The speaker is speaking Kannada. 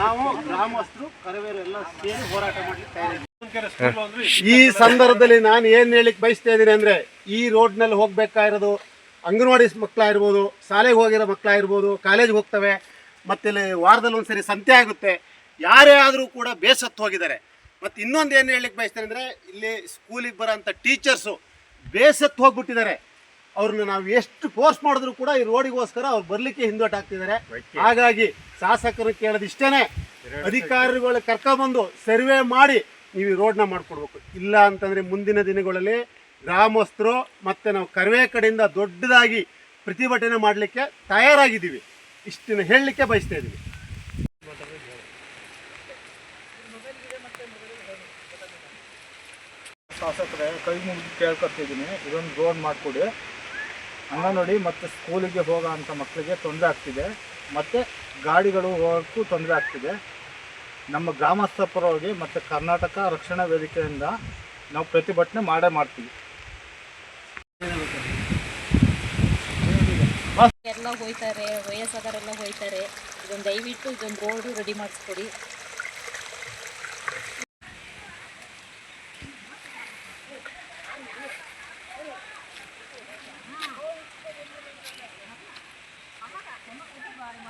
ನಾವು ಗ್ರಾಮಸ್ಥರು ಹೋರಾಟ ಮಾಡಲಿಕ್ಕೆ ಈ ಸಂದರ್ಭದಲ್ಲಿ ನಾನು ಏನ್ ಹೇಳಿಕ್ ಬಯಸ್ತಾ ಇದ್ದೀನಿ ಅಂದ್ರೆ, ಈ ರೋಡ್ನಲ್ಲಿ ಹೋಗ್ಬೇಕಾಗಿರೋದು ಅಂಗನವಾಡಿ ಮಕ್ಕಳಾಗಿರ್ಬೋದು, ಶಾಲೆಗೆ ಹೋಗಿರೋ ಮಕ್ಕಳಾಗಿರ್ಬೋದು ಕಾಲೇಜ್ಗೆ ಹೋಗ್ತವೆ, ಮತ್ತೆ ಇಲ್ಲಿ ವಾರದಲ್ಲಿ ಒಂದ್ಸರಿ ಸಂತೆ ಆಗುತ್ತೆ. ಯಾರೇ ಆದರೂ ಕೂಡ ಬೇಸತ್ತು ಹೋಗಿದ್ದಾರೆ. ಮತ್ತೆ ಇನ್ನೊಂದು ಏನು ಹೇಳಲಿಕ್ಕೆ ಬಯಸ್ತಾರೆ ಅಂದರೆ, ಇಲ್ಲಿ ಸ್ಕೂಲಿಗೆ ಬರೋಂಥ ಟೀಚರ್ಸು ಬೇಸತ್ತು ಹೋಗ್ಬಿಟ್ಟಿದ್ದಾರೆ. ಅವ್ರನ್ನ ನಾವು ಎಷ್ಟು ಫೋರ್ಸ್ ಮಾಡಿದ್ರು ಕೂಡ ಈ ರೋಡಿಗೋಸ್ಕರ ಅವ್ರು ಬರ್ಲಿಕ್ಕೆ ಹಿಂದೋಟ ಹಾಕ್ತಿದ್ದಾರೆ ಹಾಗಾಗಿ ಶಾಸಕರು ಕೇಳೋದು ಇಷ್ಟೇ ಅಧಿಕಾರಿಗಳು ಕರ್ಕೊಂಡ್ಬಂದು ಸರ್ವೆ ಮಾಡಿ ನೀವು ಈ ರೋಡ್ನ ಮಾಡಿಕೊಡ್ಬೇಕು. ಇಲ್ಲ ಅಂತಂದರೆ ಮುಂದಿನ ದಿನಗಳಲ್ಲಿ ಗ್ರಾಮಸ್ಥರು ಮತ್ತು ನಾವು ಕರ್ವೆ ಕಡೆಯಿಂದ ದೊಡ್ಡದಾಗಿ ಪ್ರತಿಭಟನೆ ಮಾಡಲಿಕ್ಕೆ ತಯಾರಾಗಿದ್ದೀವಿ. ಇಷ್ಟನ್ನು ಹೇಳಲಿಕ್ಕೆ ಬಯಸ್ತಾ ಇದ್ದೀವಿ. ಶಾಸಕರೇ ಕೈ ಮುಗಿದು ಕೇಳ್ಕೊತಿದ್ದೀನಿ ಇದೊಂದು ರೋಡ್ ಮಾಡಿಕೊಡಿ. ಅಂಗನವಾಡಿ ಮತ್ತು ಸ್ಕೂಲಿಗೆ ಹೋಗೋ ಅಂಥ ಮಕ್ಕಳಿಗೆ ತೊಂದರೆ ಆಗ್ತಿದೆ. ಮತ್ತು ಗಾಡಿಗಳು ಹೋಗೋಕ್ಕೂ ತೊಂದರೆ ಆಗ್ತಿದೆ. ನಮ್ಮ ಗ್ರಾಮಸ್ಥ ಪರವಾಗಿ ಮತ್ತು ಕರ್ನಾಟಕ ರಕ್ಷಣಾ ವೇದಿಕೆಯಿಂದ ನಾವು ಪ್ರತಿಭಟನೆ ಮಾಡೇ ಮಾಡ್ತೀವಿ. ಎಲ್ಲ ಹೋಯ್ತಾರೆ ವಯಸ್ಸಾದರೆಲ್ಲ ಹೋಯ್ತಾರೆ ಇದೊಂದು ದಯವಿಟ್ಟು ಇದೊಂದು ರೋಡು ರೆಡಿ ಮಾಡಿಸ್ಕೊಡಿ. ಅಲ್ಲ